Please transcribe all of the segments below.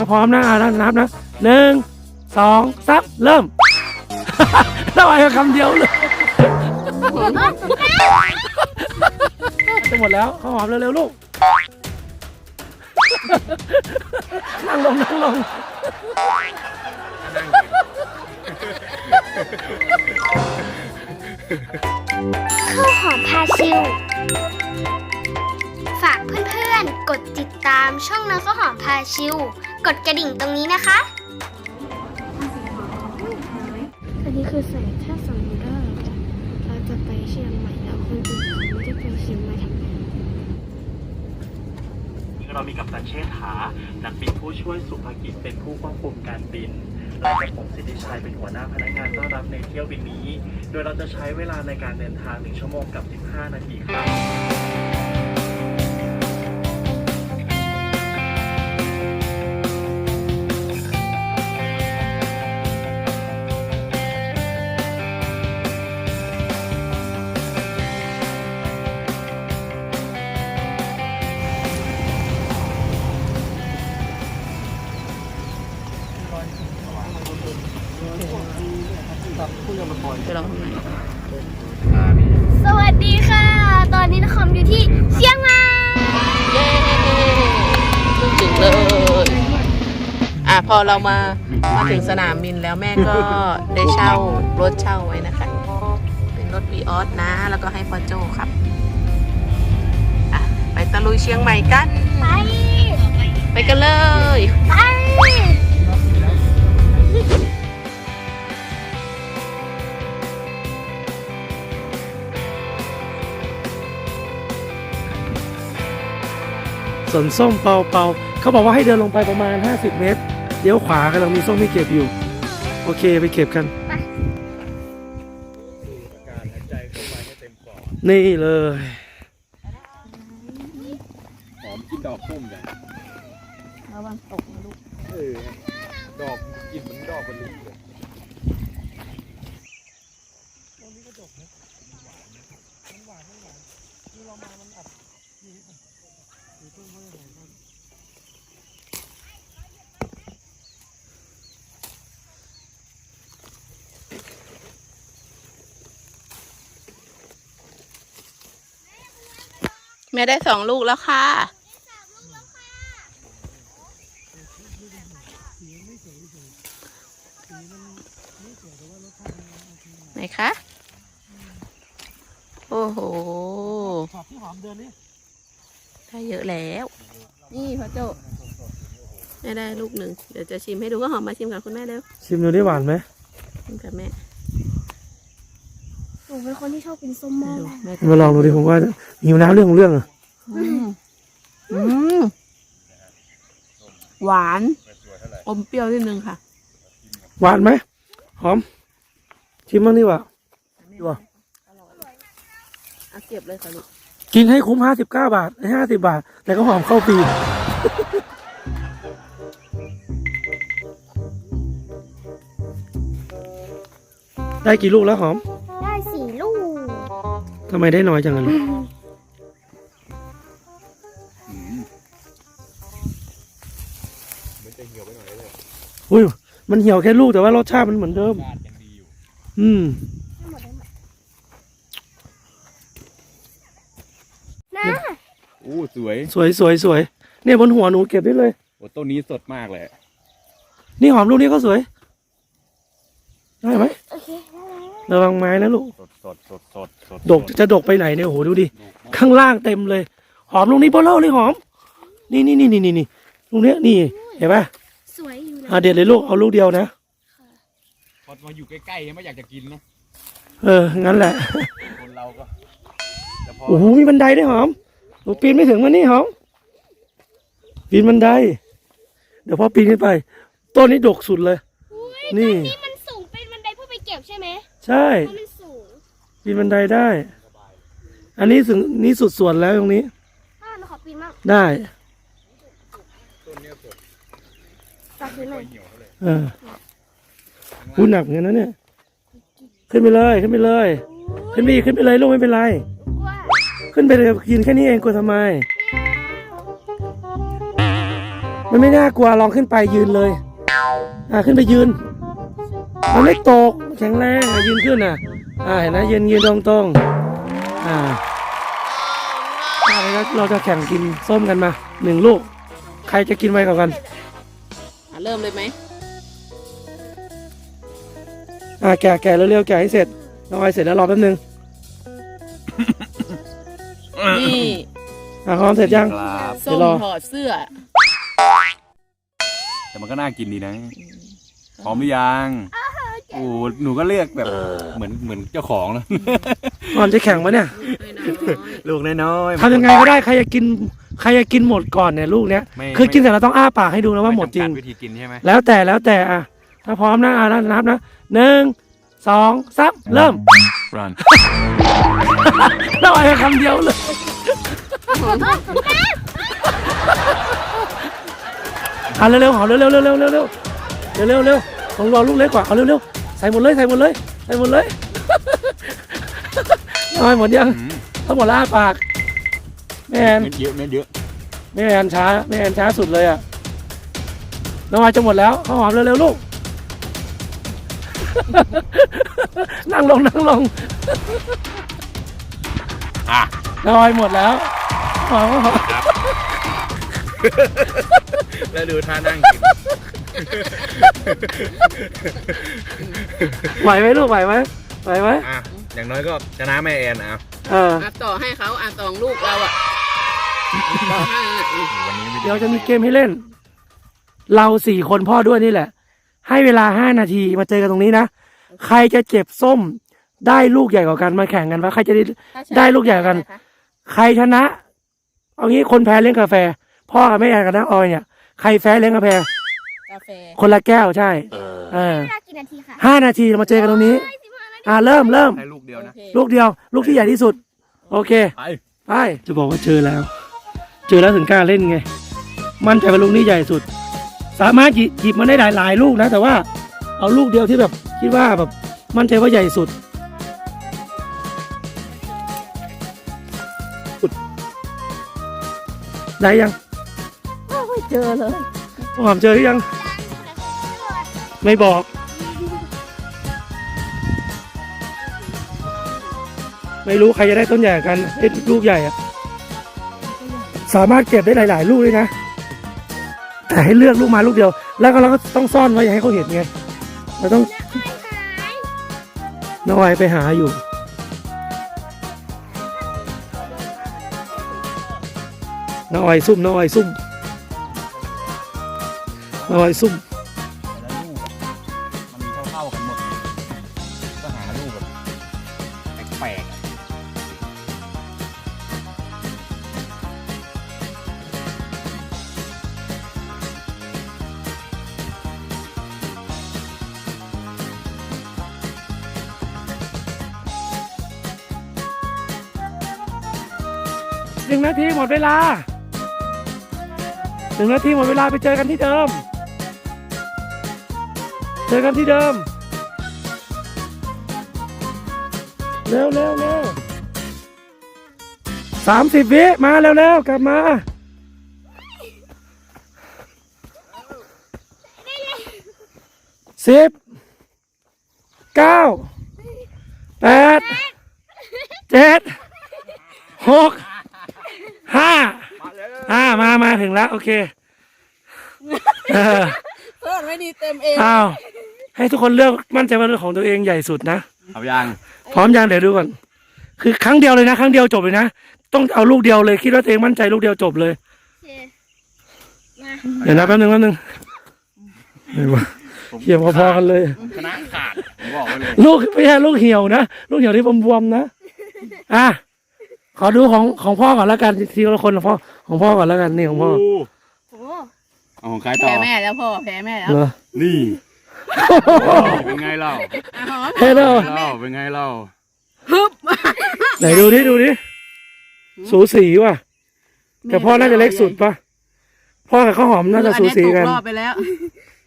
ถ้าพร้อมนะอ่านับนะหนึ่งสองสามเริ่มแล้วไอ้คำเดียวเลยจะหมดแล้วข้าวหอมเร็วๆลูกนั่งลงนั่งลงข้าวหอมพาชิว ฝากเพื่อนๆ กดติดตามช่องน้องข้าวหอมพาชิว กดกระดิ่งตรงนี้นะคะ อันนี้คือใส่ถ้าสมมติว่าเราจะไปเชียงใหม่แล้วคนอื่นเขาไม่ได้ไปเชียงใหม่ทำไงเรามีกัปตันเชษฐา นักบินผู้ช่วยสุภกิจเป็นผู้ควบคุมการบิน และกระผมสิทธิชัยเป็นหัวหน้าพนักงานต้อนรับในเที่ยวบินนี้ โดยเราจะใช้เวลาในการเดินทาง 1 ชั่วโมงกับ 15 นาทีครับ สวัสดีค่ะ ตอนนี้นครอยู่ที่เชียงใหม่ เย้เพิ่งถึงเลย อะพอเรามา มาถึงสนามบินแล้วแม่ก็ได้เช่ารถเช่าไว้นะคะ เป็นรถวีออสนะ แล้วก็ให้พ่อโจครับ อะ ไปตะลุยเชียงใหม่กัน ไป ไปกันเลย ไป สวนส้มเปาเปาเขาบอกว่าให้เดินลงไปประมาณ 50 เมตรเลี้ยวขวากำลังมีส้มให้เก็บอยู่ โอเคไปเก็บกันการหายใจเข้าไปให้เต็มปอดนี่เลยหอมกินดอกส้มอย่างระวังตกนะลูกเออดอกกลินเหมือนดอกบรรลุเลย แม่ได้สองลูกแล้วค่ะไหนคะ โอ้โหขอบที่หอมเดินนี่ได้เยอะแล้ว นี่พ่อโจแม่ได้ลูกหนึ่ง เดี๋ยวจะชิมให้ดูก็หอมมาชิมกับคุณแม่เร็ว ชิมดูได้หวานไหมชิมกับแม่ห นูเป็นคนที่ชอบกินส้มมากดูแม่จะมาลองดูดิผมว่าหิวน้ำเรื่องของเรื่องอะอืมอืมหวาน อมเปรี้ยวนิดนึงค่ะ หวานไหมหอม ชิมบ้างดีกว่า ดีกว่า อะเก็บเลยค่ะลูกกินให้คุ้ม59บาทห้าสิบาท แต่ก็หอมเข้าฟรีได้กี่ลูกแล้วหอมได้สี่ลูก ทำไมได้น้อยจังเลยมันจะเหี่ยวไปหน่อยเลยอุ้ยมันเหี่ยวแค่ลูกแต่ว่ารสชาติมันเหมือนเดิมชาติยังดีอยู่อืมนะโอ้สวย สวยสวยสวยเนี่ยบนหัวหนูเก็บได้เลยโอ้ต้นนี้สดมากเลย นี่หอมลูกนี้ก็สวย ได้ไหมโอเค ระวังไม้นะลูกสดสดสดสดสดดกจะดกไปไหนเนี่ยโอ้โหดูดิข้างล่างเต็มเลย หอมลูกนี้เบลเลอร์เลยหอมนี่นี่นี่นี่นี่นี่ลูกเนี้ยนี่เห็นปะสวยอยู่นะอะเด็ดเลยลูกเอาลูกเดียวนะพอมาอยู่ใกล้ๆไม่อยากจะกินนะเอองั้นแหละคนเราก็แต่พอโอ้โหมีบันไดด้วยหอมหนูปีนไม่ถึงมันนี่หอมปีนบันได เดี๋ยวพอปีนขึ้นไปต้นนี้ดกสุดเลย นี่นี่มันสูงเป็นบันไดเพื่อไปเก็บใช่ไหม ใช่ เพราะมันสูงปีนบันไดได้ อันนี้ถึงนี่สุดส่วนแล้วตรงนี้ ถ้าเราขอปีนมากได้ต้นเนี้ยสดตัดพื้นหน่อยเหี่ยวเท่าไหร่เออพูหนักเหมือนกันนะเนี่ย ขึ้นไปเลย ขึ้นไปเลย ขึ้นไปอีกขึ้นไปเลยลูกไม่เป็นไร กลัวขึ้นไปเลยกินแค่นี้เองกลัวทำไม มันไม่น่ากลัวลองขึ้นไปยืนเลย อ่าขึ้นไปยืน มันไม่ตก แข็งแรงอะยืนขึ้นอะอ่าเห็นนะยืนยืนตรงตรงๆอ่าอ่าแล้วเราจะแข่งกินส้มกันมาหนึ่งลูก ใครจะกินไวกว่ากันอะเริ่มเลยไหมอ่าแกะแกะเร็วๆแกะให้เสร็จน้องไอเสร็จแล้วรอแป๊บนึงนี่อ่าพร้อมเสร็จยังครับส้มเดี๋ยวรอถอดเสื้อ แต่มันก็น่ากินดีนะ พร้อมหรือยัง โอ้หนูก็เลือกแบบเหมือนเหมือนเจ้าของนะก่อนจะแข่งวะเนี่ย ลูกน้อยๆทำยังไงก็ได้ใครจะกินใครจะกินหมดก่อนเนี่ยลูกเนี้ยไม่คือกินเสร็จเราต้องอ้าปากให้ดูนะว่าหมดจริงไจำกัวิธีกินใช่ไหมแล้วแต่แล้วแต่อะถ้าพร้อมนะอะนับนะหนึ่งสองสามเริ่มรันเราอะไรคำเดียวเลยอะเร็วๆหอมเร็วๆเร็วๆเร็วๆเร็วๆเร็วๆเร็วๆเร็วๆของเราลูกเล็กกว่าเอาเร็วๆ ใส่หมดเลยใส่หมดเลยใส่หมดเลย น้อยหมดยังอืมทั้งหมดละอ้าปาก แม่แอนเม็ดเยอะเม็ดเยอะแม่แอนช้าแม่แอนช้าสุดเลยอะ น้องอายจะหมดแล้วข้าวหอมเร็วๆลูก นั่งลงนั่งลงอะน้องอายหมดแล้วข้าวหอมข้าวหอมแล้วดูท่านั่งกิน ไหวไหมลูกไหวไหมไหวไหมอะอย่างน้อยก็ชนะแม่แอนอะเอออะต่อให้เขาอะสองลูกเราอะต่อให้อะวันนี้ไม่ไเดี๋ยวจะมีเกมให้เล่น เราสี่คนพ่อด้วยนี่แหละ ให้เวลาห้านาทีมาเจอกันตรงนี้นะ ใครจะเจ็บส้ม ได้ลูกใหญ่กว่ากันมาแข่งกันว่าใครจะได้ ได้ลูกใหญ่กว่ากัน ใครชนะ เอางี้คนแพ้เลี้ยงกาแฟ พ่อกับแม่แอนกับน้าออยเนี่ย ใครแพ้เลี้ยงกาแฟ กาแฟคนละแก้วใช่ เออเวลากี่นาทีคะห้านาทีเรามาเจอกันตรงนี้ อ่าเริ่มเริ่มให้ลูกเดียวโอนะเคลูกเดียว ลูกที่ใหญ่ที่สุด โอเคไปไปจะบอกว่าเจอแล้ว เจอแล้วถึงกล้าเล่นไง มั่นใจว่าลูกนี้ใหญ่สุด สามารถหยิบหยิบมาได้หลายหลายลูกนะ แต่ว่าเอาลูกเดียวที่แบบคิดว่าแบบ มั่นใจว่าใหญ่สุดได้ยัง ไม่เจอเลย หอมเจอหรือยัง ไม่บอก ไม่รู้ใครจะได้ต้นใหญ่กันไอ้ลูกใหญ่อะสามารถเก็บได้หลาย ๆ ลูกเลยนะ แต่ให้เลือกลูกมาลูกเดียว แล้วก็เราก็ต้องซ่อนไว้อย่าให้เขาเห็นไงเราต้องน้อยไปหาอยู่น้อยซุ่มน้อยซุ่ม น้อยซุ่มแต่ละลูกอะมันเท่าๆกันหมด ก็หาลูกแบบแปลกๆอะหนึ่งนาทีหมดเวลาหนึ่งนาทีหมดเวลาไปเจอกันที่เดิม เจอกันที่เดิม เร็วเร็วเร็วสามสิบวิมาเร็วเร็วกลับมา สิบ เก้า แปด เจ็ด หก ห้า อ่า มา มาถึงแล้ว โอเค เออเพิ่มไม่ดีเต็มเองอ้าว ให้ทุกคนเลือกมั่นใจว่าเรื่องของตัวเองใหญ่สุดนะ เอายังพร้อมยังเดี๋ยวดูก่อน คือครั้งเดียวเลยนะ ครั้งเดียวจบเลยนะ ต้องเอาลูกเดียวเลย คิดว่าตัวเองมั่นใจลูกเดียวจบเลย เดี๋ยวนะแป๊บนึงแป๊บนึงเห็นปะเหี่ยวพอๆกันเลย ชนะขาดผมบอกไว้เลยลูกไม่ใช่ลูกเหี่ยวนะ ลูกเหี่ยวที่บวมๆนะ อะ ขอดูของของพ่อก่อนแล้วกันทีละคนของพ่อของพ่อก่อนแล้วกันนี่ของพ่อโอ้ เอาของใครต่อแพ้แม่แล้วพ่อแพ้แม่แล้วเหรอนี่ เป็นไงเล่าอะหอมเฮ้ยเด้อเล่าเป็นไงเล่าไหนดูดิดูดิสูสีว่ะ แต่พ่อน่าจะเล็กสุดปะพ่อกับข้าวหอมน่าจะสูสีกัน อัตกรอบไปแล้ว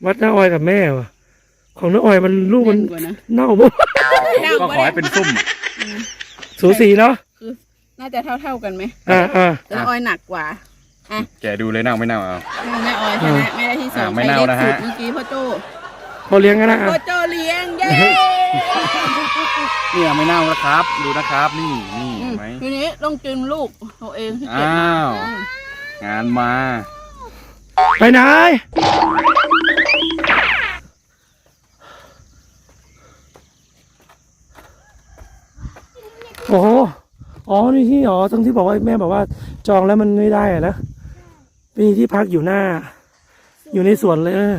วัดน้าออยกับแม่ว่ะ ของน้าออยมันลูกมันแน่นกว่านะเน่าบุก็ขอให้เป็นซุ่ม สูสีเนาะน่าจะเท่าเท่าๆกันไหมอ่าอ่าแต่ออยหนักกว่า แกดูเลยเน่าไม่เน่าเอา แม่ออยชนะแม่ได้ที่สองอ่าไม่เน่านะฮะ ใครเล็กสุดเมื่อกี้พ่อโจพอเลี้ยงกันนะอะพ่อโจเลี้ยงเย้เนี่ยไม่เน่านะครับ ดูนะครับ นี่นี่อืเห็มนไหมทีนี้ต้องกินลูกตัวเองที่เก็บอ้าว อืมงานมาไปไหนโอ้โหอ๋อนี่ที่อ๋อตรงที่บอกว่าแม่บอกว่าจองแล้วมันไม่ได้อะนะ มีที่พักอยู่หน้า อยู่ในสวนเลยเออ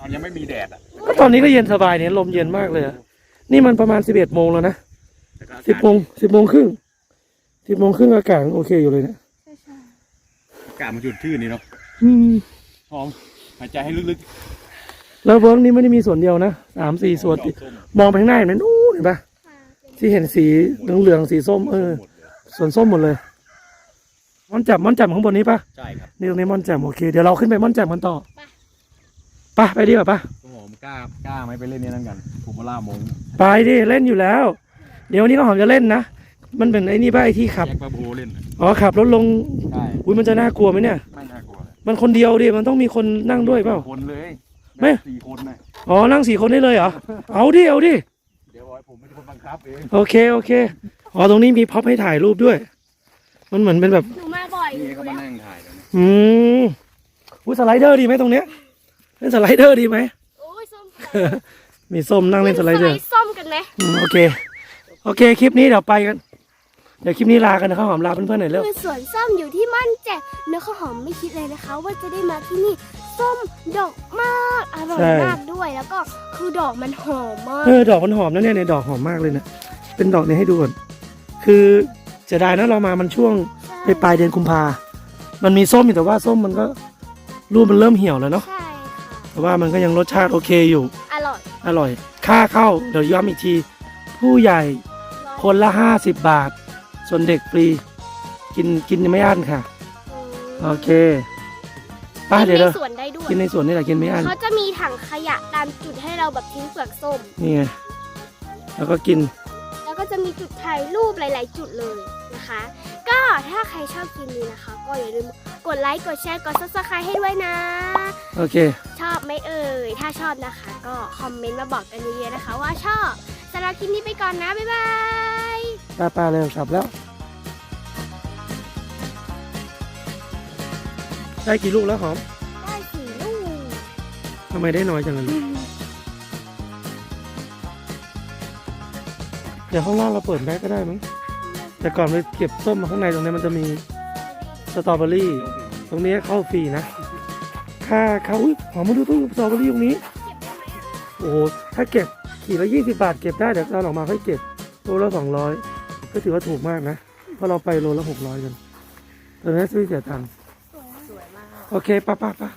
ตอนยังไม่มีแดดอะก็ตอนนี้ก็เย็นสบายเนี่ยลมเย็นมากเลยอะนี่มันประมาณสิบเอ็ดโมงแล้วนะแต่ก็อากาศสิบโมงสิบโมงครึ่งสิบโมงครึ่งอากาศโอเคอยู่เลยเนะอากาศมันจุดชื่นนี่เนาะอืม หอมหายใจให้ลึกแล้วเวิร์กนี้ไม่ได้มีส่วนเดียวนะสามสี่ๆส่วนดอกส้มมองไปข้างหน้าเห็นไหมนู้นเห็นปะที่เห็นสีเหลืองๆสีส้มเออหมดเลยส่วนส้มหมดเลย ม่อนแจ่มม่อนแจ่มข้างบนนี้ปะใช่ครับนี่ตรงนี้ม่อนแจ่มโอเคเดี๋ยวเราขึ้นไปม่อนแจ่มกันต่อไปไปดีกว่าปะก็หอมกล้ากล้าไหมไปเล่นเนี่ยนั่นกันภูมิล่ามงไปดิเล่นอยู่แล้ว เดี๋ยววันนี้ก็หอมจะเล่นนะ มันเป็นไอ้นี่ป่ะไอ้ที่ขับแยกปลาโบเล่นน่ะอ๋อขับรถลงใช่อุ้ยมันจะน่ากลัวไหมเนี่ยไม่น่ากลัวเลยมันคนเดียวดิมันต้องมีคนนั่งด้วยเปล่าคนเลยไม่สี่คนน่ะอ๋อนั่งสี่คนได้เลยเหรอเอาดิเอาดิเดี๋ยวบอยผมเป็นคนบังคับเองโอเคโอเคอ๋อตรงนี้มีพ็อปให้ถ่ายรูปด้วย มันเหมือนเป็นแบบ หนูมาบ่อยนี่เขามานั่งถ่ายกันเนี่ยอืมอุ้ยสไลเดอร์ดีไหมตรงเนี้ยเล่นสไลเดอร์ดีไหม โอ้ยส้มมีส้มนั่งเล่นสไลเดอร์ ส้มกันไหมอืมโอเค โอเค คลิปนี้เดี๋ยวไปกัน เดี๋ยวคลิปนี้ลากันนะครับหอมลาเพื่อนๆหน่อยเร็ว คือสวนส้มอยู่ที่ม่อนแจ่มเนื้อข้าวหอมไม่คิดเลยนะคะ ว่าจะได้มาที่นี่ส้มดอกมากอร่อยมากด้วยแล้วก็คือดอกมันหอมมาก เออดอกมันหอมนะเนี่ยในดอกหอมมากเลยเนะเป็นดอกนี้ให้ดูก่อนคือเสียดายนะเรามามันช่วงไปปลายเดือนกุมภา มันมีส้มอยู่แต่ว่าส้มมันก็รูปมันเริ่มเหี่ยวแล้วเนาะ ใช่ค่ะ แต่ว่ามันก็ยังรสชาติโอเคอยู่ อร่อยอร่อย ค่าเข้าเดี๋ยวย้ำอีกที ผู้ใหญ่คนละห้าสิบบาท ส่วนเด็กฟรี กินกินไม่อั้นค่ะ โอเคไป้าเดี๋ยวกินเราในสวนได้ด้วย กินในสวนนี่แหละกินไม่อั้น เขาจะมีถังขยะตามจุดให้เราแบบทิ้งเปลือกส้ม นี่ไง แล้วก็กิน แล้วก็จะมีจุดถ่ายรูปหลาย ๆ จุดเลย นะคะ ก็ถ้าใครชอบคลิปนี้นะคะ ก็อย่าลืมกดไลค์ กดแชร์ กด subscribe ให้ด้วยนะ โอเค ชอบไหมเอ่ย ถ้าชอบนะคะ ก็คอมเมนต์มาบอกกันเยอะๆนะคะ ว่าชอบสำหรับคลิปนี้ไปก่อนนะ บ๊ายบายป้าป้าเร็วกลับแล้ว ได้กี่ลูกแล้วหอม ได้สี่ลูกทำไมได้น้อยจังเลยเดี๋ยวข้างล่างเราเปิดแบ็กก็ได้มั้ง แต่ก่อนไปเก็บส้มมาข้างในตรงนี้มันจะมีสตรอเบอรี่ ตรงนี้เข้าฟรีนะ ค่าเขาอุ้ยหอมมาดูต้นสตรอเบอรี่ตรงนี้ โอ้โห ถ้าเก็บขีดละยี่สิบาทเก็บได้เดี๋ยวเราออกมาค่อยเก็บโลละสองร้อยก็ถือว่าถูกมากนะ เพราะเราไปโลละหกร้อยกันตอนนี้ไม่เสียตังค์โอเคป้าป้าป้า